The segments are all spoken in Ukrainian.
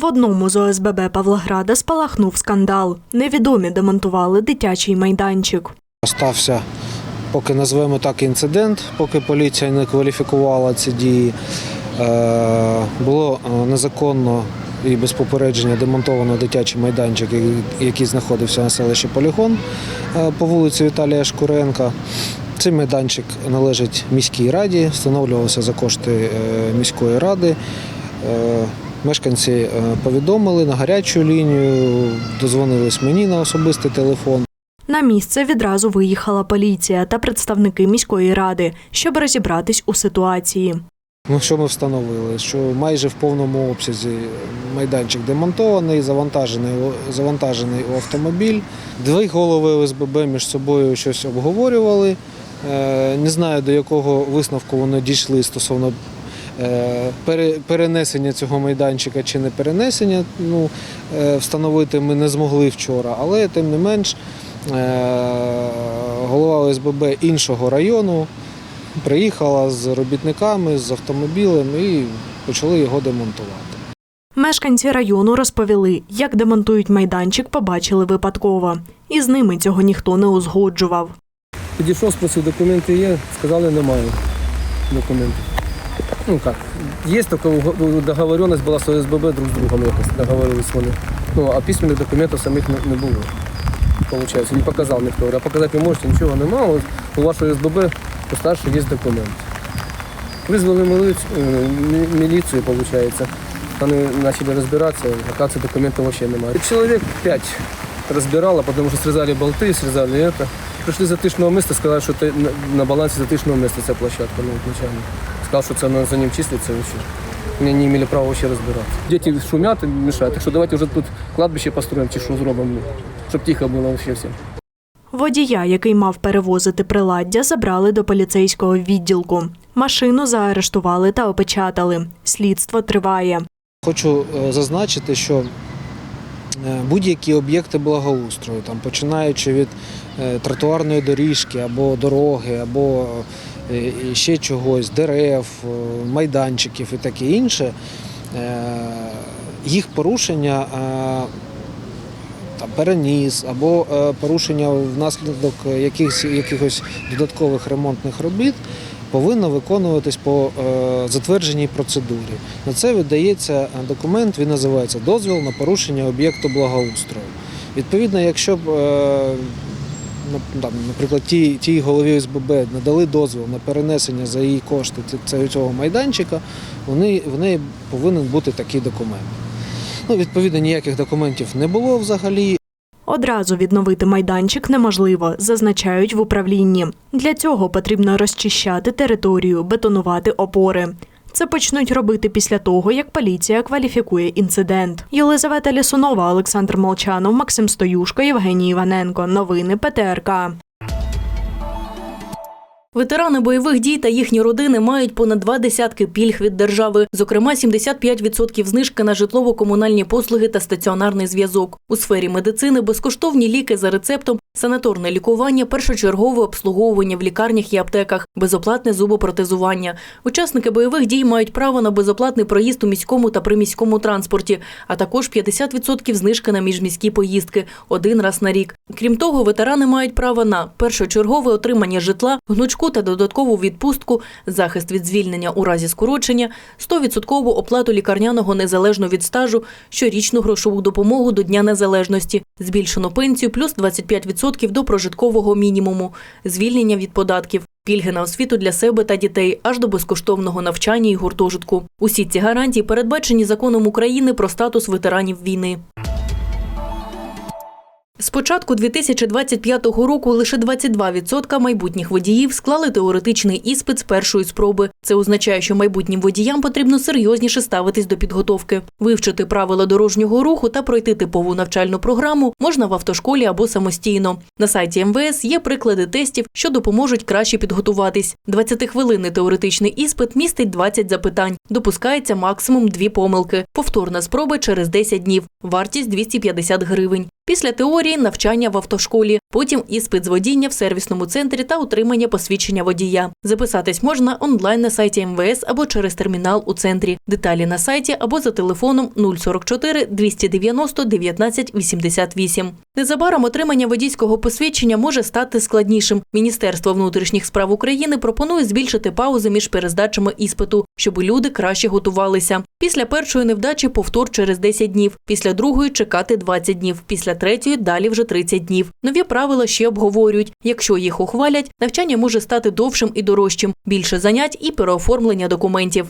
В одному з ОСББ Павлограда спалахнув скандал. Невідомі демонтували дитячий майданчик. Стався, поки назвемо так, інцидент, поки поліція не кваліфікувала ці дії. Е, Було е, незаконно і без попередження демонтовано дитячий майданчик, який- знаходився на селищі Полігон е, по вулиці Віталія Шкуренка. Цей майданчик належить міській раді, встановлювався за кошти міської ради. Мешканці е, повідомили на гарячу лінію, дозвонились мені на особистий телефон. На місце відразу виїхала поліція та представники міської ради, щоб розібратись у ситуації. Ну, що ми встановили? Що майже в повному обсязі майданчик демонтований, завантажений, завантажений у автомобіль. Дві голови ОСББ між собою щось обговорювали. Е, Не знаю, до якого висновку вони дійшли стосовно перенесення цього майданчика чи не перенесення. Ну, е, встановити ми не змогли вчора, але тим не менш е, голова ОСББ іншого району приїхала з робітниками, з автомобілем і почали його демонтувати. Мешканці району розповіли, як демонтують майданчик, побачили випадково. І з ними цього ніхто не узгоджував. Підійшов, спросив, документи є, сказали, немає документів. Ну як, є така уго- договоренность була з ОСББ друг з другом якось, договорились вони. Ну, а письменних документів самих не, не було. Получається, не показав ніхто. Говорю, А показати не можете, нічого немає. Ось у вашої ОСББ у старшої є документ. Визвали милицію, е, мі- міліцію, виходить. Вони почали розбиратися, оказывается, документів взагалі немає. Чоловік п'ять разбирала, потому что срезали болты, срезали это. Пришли з затишного міста, сказали, що це на, на балансі затишного міста ця площадка, ну, начальник. Сказав, що цена за ним числиться вообще. Вони не мали права вообще розбиратися. Діти шумять і мешають, так що давайте вже тут кладбище построїмо чи що зробимо, щоб тихо було вообще всім. Водія, який мав перевозити приладдя, забрали до поліцейського відділку. Машину заарештували та опечатали. Слідство триває. Хочу е, зазначити, що е, будь-які об'єкти благоустрою, там, починаючи від е, тротуарної доріжки або дороги, або ще чогось, дерев, е, майданчиків і таке інше, е, їх порушення е, переніс або е, порушення внаслідок якихось, якихось додаткових ремонтних робіт повинно виконуватись по е, затвердженій процедурі. На це видається е, документ, він називається дозвіл на порушення об'єкту благоустрою. Відповідно, якщо б, е, наприклад, тій, тій голові СББ надали дозвіл на перенесення за її кошти цього майданчика, вони, в неї повинен бути такий документ. Ну, відповідно, ніяких документів не було взагалі. Одразу відновити майданчик неможливо, зазначають в управлінні. Для цього потрібно розчищати територію, бетонувати опори. Це почнуть робити після того, як поліція кваліфікує інцидент. Єлизавета Лісунова, Олександр Молчанов, Максим Стоюшко, Євгеній Іваненко. Новини ПТРК. Ветерани бойових дій та їхні родини мають понад два десятки пільг від держави, зокрема 75% знижки на житлово-комунальні послуги та стаціонарний зв'язок. У сфері медицини безкоштовні ліки за рецептом, санаторне лікування, першочергове обслуговування в лікарнях і аптеках, безоплатне зубопротезування. Учасники бойових дій мають право на безоплатний проїзд у міському та приміському транспорті, а також 50% знижки на міжміські поїздки один раз на рік. Крім того, ветерани мають право на першочергове отримання житла, гнучку та додаткову відпустку, захист від звільнення у разі скорочення, 100% оплату лікарняного незалежно від стажу, щорічну грошову допомогу до Дня Незалежності, збільшену пенсію плюс 25% до прожиткового мінімуму, звільнення від податків. Пільги на освіту для себе та дітей аж до безкоштовного навчання і гуртожитку. Усі ці гарантії передбачені законом України про статус ветеранів війни. З початку 2025 року лише 22% майбутніх водіїв склали теоретичний іспит з першої спроби. Це означає, що майбутнім водіям потрібно серйозніше ставитись до підготовки, вивчити правила дорожнього руху та пройти типову навчальну програму можна в автошколі або самостійно. На сайті МВС є приклади тестів, що допоможуть краще підготуватись. 20-хвилинний теоретичний іспит містить 20 запитань. Допускається максимум дві помилки. Повторна спроба через 10 днів. Вартість 250 гривень. Після теорії навчання в автошколі, потім іспит з водіння в сервісному центрі та отримання посвідчення водія. Записатись можна онлайн на сайті МВС або через термінал у центрі. Деталі на сайті або за телефоном 044 290 19 88. Незабаром отримання водійського посвідчення може стати складнішим. Міністерство внутрішніх справ України пропонує збільшити паузи між перездачами іспиту, щоб люди краще готувалися. Після першої невдачі повтор через 10 днів, після другої чекати 20 днів, після третьої далі вже 30 днів. Нові правила ще обговорюють. Якщо їх ухвалять, навчання може стати довшим і дорожчим, більше занять і переоформлення документів.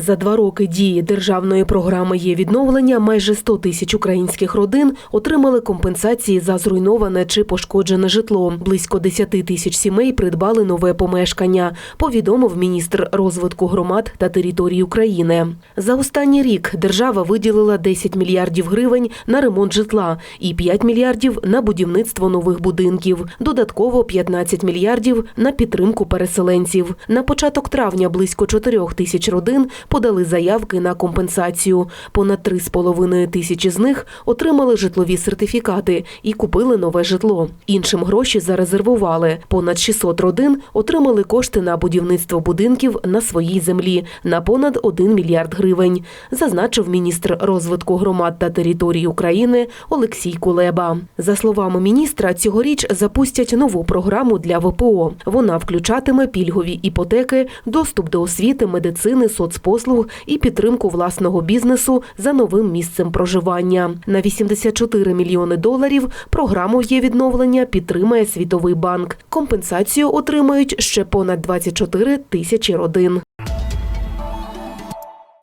За два роки дії державної програми є відновлення. Майже 100 тисяч українських родин отримали компенсації за зруйноване чи пошкоджене житло. Близько 10 тисяч сімей придбали нове помешкання. Повідомив міністр розвитку громад та територій України. За останній рік держава виділила 10 мільярдів гривень на ремонт житла і 5 мільярдів на будівництво нових будинків. Додатково 15 мільярдів на підтримку переселенців. На початок травня близько 4 тисяч родин подали заявки на компенсацію. Понад 3,5 тисячі з них отримали житлові сертифікати і купили нове житло. Іншим гроші зарезервували. Понад 600 родин отримали кошти на будівництво будинків на своїй землі на понад 1 мільярд гривень, зазначив міністр розвитку громад та територій України Олексій Кулеба. За словами міністра, цьогоріч запустять нову програму для ВПО. Вона включатиме пільгові іпотеки, доступ до освіти, медицини, соцпослуг і підтримку власного бізнесу за новим місцем проживання. На 84 мільйони доларів програму є відновлення підтримає Світовий банк. Компенсацію отримають ще понад 24 тисячі родин.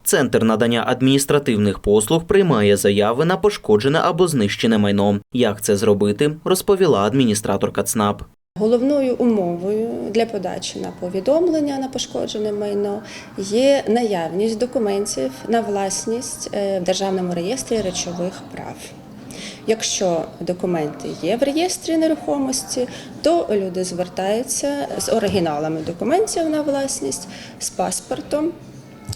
Центр надання адміністративних послуг приймає заяви на пошкоджене або знищене майно. Як це зробити, розповіла адміністраторка ЦНАП. Головною умовою для подачі на повідомлення на пошкоджене майно є наявність документів на власність е, в Державному реєстрі речових прав. Якщо документи є в реєстрі нерухомості, то люди звертаються з оригіналами документів на власність, з паспортом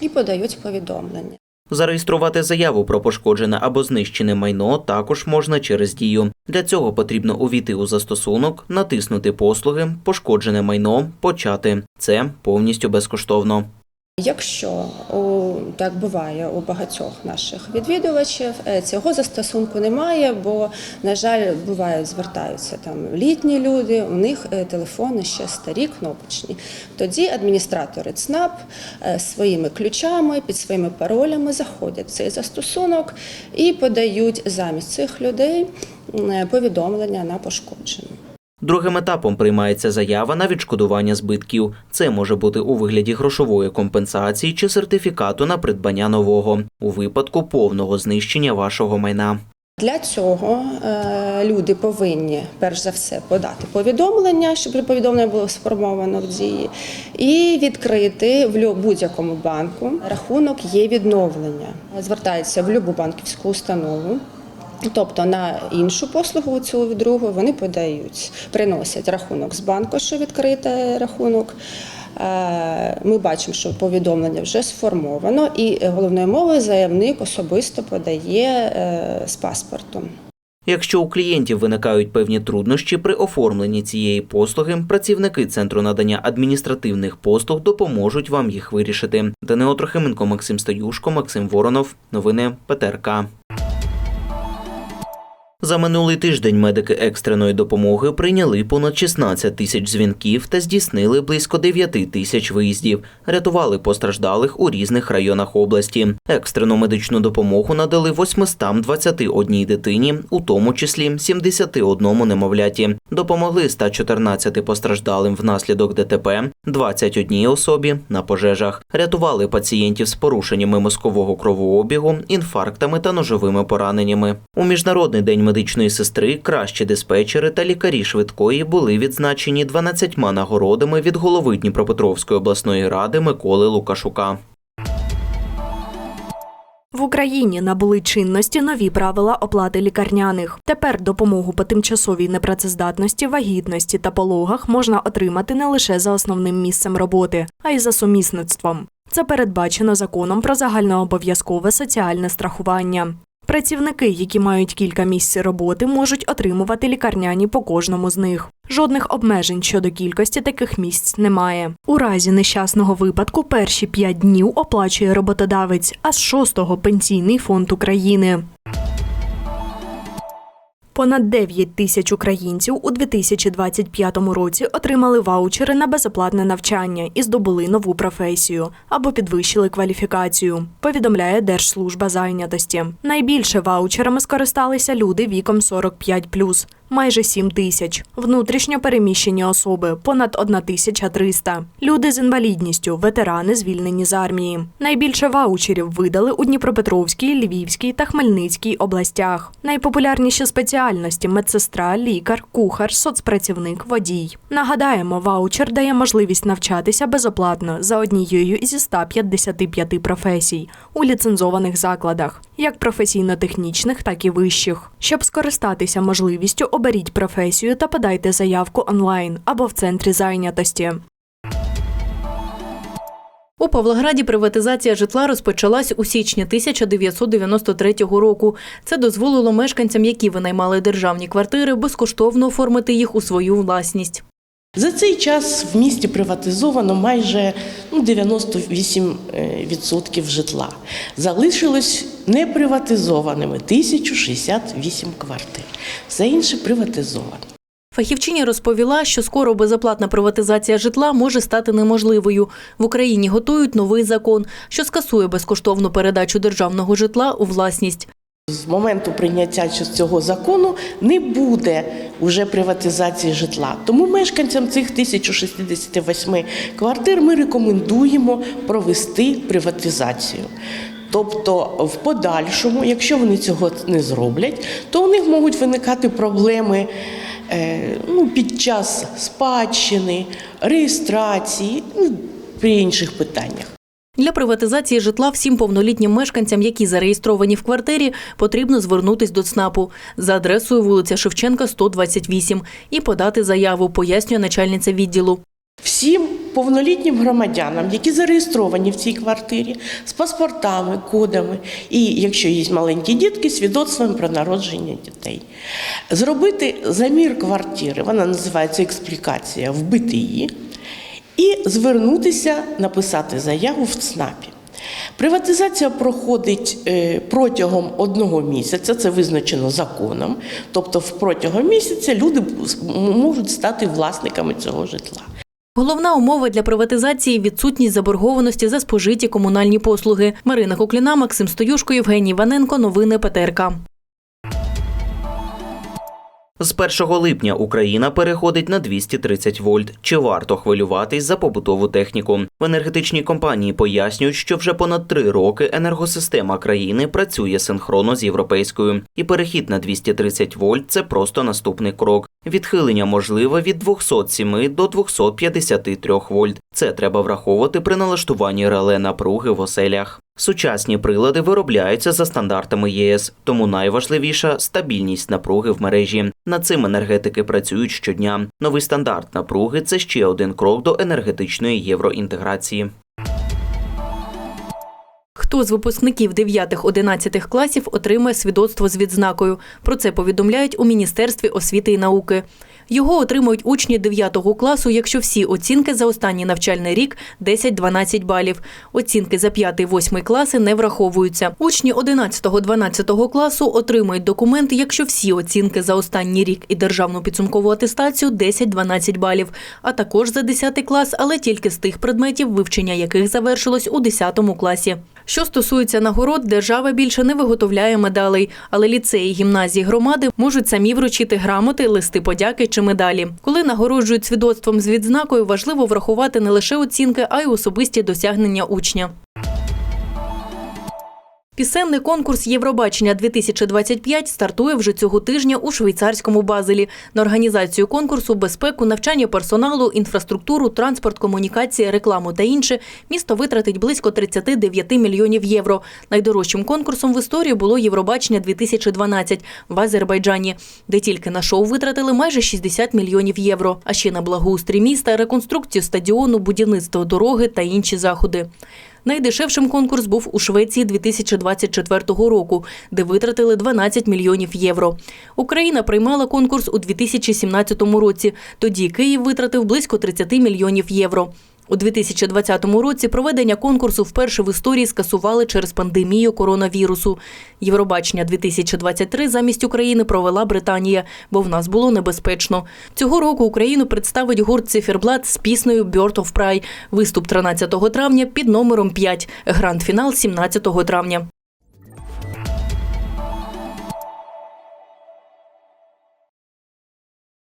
і подають повідомлення. Зареєструвати заяву про пошкоджене або знищене майно також можна через дію. Для цього потрібно увійти у застосунок, натиснути послуги, пошкоджене майно, почати. Це повністю безкоштовно. Якщо у, так буває у багатьох наших відвідувачів, е, цього застосунку немає, бо, на жаль, бувають, звертаються там літні люди, у них е, телефони ще старі, кнопочні. Тоді адміністратори ЦНАП е, своїми ключами, під своїми паролями заходять в цей застосунок і подають замість цих людей повідомлення на пошкодження. Другим етапом приймається заява на відшкодування збитків. Це може бути у вигляді грошової компенсації чи сертифікату на придбання нового у випадку повного знищення вашого майна. Для цього е, люди повинні перш за все подати повідомлення, щоб повідомлення було сформовано в дії, і відкрити в будь-якому банку рахунок є відновлення. Звертаються в будь-яку банківську установу. Тобто на іншу послугу цю другу вони подають, приносять рахунок з банку, що відкритий рахунок. Е, Ми бачимо, що повідомлення вже сформовано, і головною мовою заявник особисто подає е, з паспортом. Якщо у клієнтів виникають певні труднощі при оформленні цієї послуги, працівники центру надання адміністративних послуг допоможуть вам їх вирішити. Данило Трохименко, Максим Стоюшко, Максим Воронов. Новини ПТРК. За минулий тиждень медики екстреної допомоги прийняли понад 16 тисяч дзвінків та здійснили близько 9 тисяч виїздів. Рятували постраждалих у різних районах області. Екстрену медичну допомогу надали 821 дитині, у тому числі 71 немовляті. Допомогли 114 постраждалим внаслідок ДТП, 21 особі на пожежах. Рятували пацієнтів з порушеннями мозкового кровообігу, інфарктами та ножовими пораненнями. У міжнародний день медичної сестри кращі диспетчери та лікарі швидкої були відзначені 12 нагородами від голови Дніпропетровської обласної ради Миколи Лукашука. В Україні набули чинності нові правила оплати лікарняних. Тепер допомогу по тимчасовій непрацездатності, вагітності та пологах можна отримати не лише за основним місцем роботи, а й за сумісництвом. Це передбачено законом про загальнообов'язкове соціальне страхування. Працівники, які мають кілька місць роботи, можуть отримувати лікарняні по кожному з них. Жодних обмежень щодо кількості таких місць немає. У разі нещасного випадку перші п'ять днів оплачує роботодавець, а з шостого пенсійний фонд України. Понад 9 тисяч українців у 2025 році отримали ваучери на безоплатне навчання і здобули нову професію або підвищили кваліфікацію. Повідомляє Держслужба зайнятості. Найбільше ваучерами скористалися люди віком 45+, майже 7 тисяч. Внутрішньо переміщені особи понад 1300. Люди з інвалідністю, ветерани звільнені з армії. Найбільше ваучерів видали у Дніпропетровській, Львівській та Хмельницькій областях. Найпопулярніші спеціальності медсестра, лікар, кухар, соцпрацівник, водій. Нагадаємо, ваучер дає можливість навчатися безоплатно за однією зі 155 професій у ліцензованих закладах, як професійно-технічних, так і вищих. Щоб скористатися можливістю, оберіть професію та подайте заявку онлайн або в центрі зайнятості. У Павлограді приватизація житла розпочалась у січні 1993 року. Це дозволило мешканцям, які винаймали державні квартири, безкоштовно оформити їх у свою власність. За цей час в місті приватизовано майже ну, 98% житла. Залишилось неприватизованими 1068 квартир. Все інше приватизовано. Фахівчиня розповіла, що скоро безоплатна приватизація житла може стати неможливою. В Україні готують новий закон, що скасує безкоштовну передачу державного житла у власність. З моменту прийняття цього закону не буде уже приватизації житла. Тому мешканцям цих 1068 квартир ми рекомендуємо провести приватизацію. Тобто, в подальшому, якщо вони цього не зроблять, то у них можуть виникати проблеми е, ну, під час спадщини, реєстрації, ну, при інших питаннях. Для приватизації житла всім повнолітнім мешканцям, які зареєстровані в квартирі, потрібно звернутись до ЦНАПу. За адресою вулиця Шевченка, 128 і подати заяву, пояснює начальниця відділу. Всім повнолітнім громадянам, які зареєстровані в цій квартирі, з паспортами, кодами, і якщо є маленькі дітки, свідоцтвом про народження дітей, зробити замір квартири, вона називається експлікація, вбити її, і звернутися, написати заяву в ЦНАПі. Приватизація проходить е, протягом одного місяця, це визначено законом. Тобто, протягом місяця люди можуть стати власниками цього житла. Головна умова для приватизації відсутність заборгованості за спожиті комунальні послуги. Марина Кокліна, Максим Стоюшко, Євгеній Ваненко. Новини ПТРК. З 1 липня Україна переходить на 230 вольт. Чи варто хвилюватись за побутову техніку? В енергетичній компанії пояснюють, що вже понад три роки енергосистема країни працює синхронно з європейською, і перехід на 230 вольт це просто наступний крок. Відхилення можливе від 207 до 253 вольт. Це треба враховувати при налаштуванні реле напруги в оселях. Сучасні прилади виробляються за стандартами єС, тому найважливіша стабільність напруги в мережі. Над цим енергетики працюють щодня. Новий стандарт напруги це ще один крок до енергетичної євроінтеграції. Хто з випускників 9-11 класів отримає свідоцтво з відзнакою? Про це повідомляють у Міністерстві освіти і науки. Його отримують учні 9 класу, якщо всі оцінки за останній навчальний рік 10-12 балів. Оцінки за 5-8 класи не враховуються. Учні 11-12 класу отримують документ, якщо всі оцінки за останній рік і державну підсумкову атестацію 10-12 балів, а також за 10 клас, але тільки з тих предметів, вивчення яких завершилось у 10 класі. Що стосується нагород, держава більше не виготовляє медалей, але ліцеї, гімназії, громади можуть самі вручити грамоти, листи подяки чи медалі. Коли нагороджують свідоцтвом з відзнакою, важливо врахувати не лише оцінки, а й особисті досягнення учня. Пісенний конкурс Євробачення 2025 стартує вже цього тижня у швейцарському Базелі. На організацію конкурсу, безпеку, навчання персоналу, інфраструктуру, транспорт, комунікації, рекламу та інше місто витратить близько 39 мільйонів євро. Найдорожчим конкурсом в історії було Євробачення 2012 в Азербайджані, де тільки на шоу витратили майже 60 мільйонів євро. А ще на благоустрій міста, реконструкцію стадіону, будівництво дороги та інші заходи. Найдешевшим конкурс був у Швеції 2024 року, де витратили 12 мільйонів євро. Україна приймала конкурс у 2017 році. Тоді Київ витратив близько 30 мільйонів євро. У 2020 році проведення конкурсу вперше в історії скасували через пандемію коронавірусу. Євробачення 2023 замість України провела Британія, бо в нас було небезпечно. Цього року Україну представить гурт Циферблат з піснею «Bird of Prey». Виступ 13 травня під номером 5, гранд-фінал 17 травня.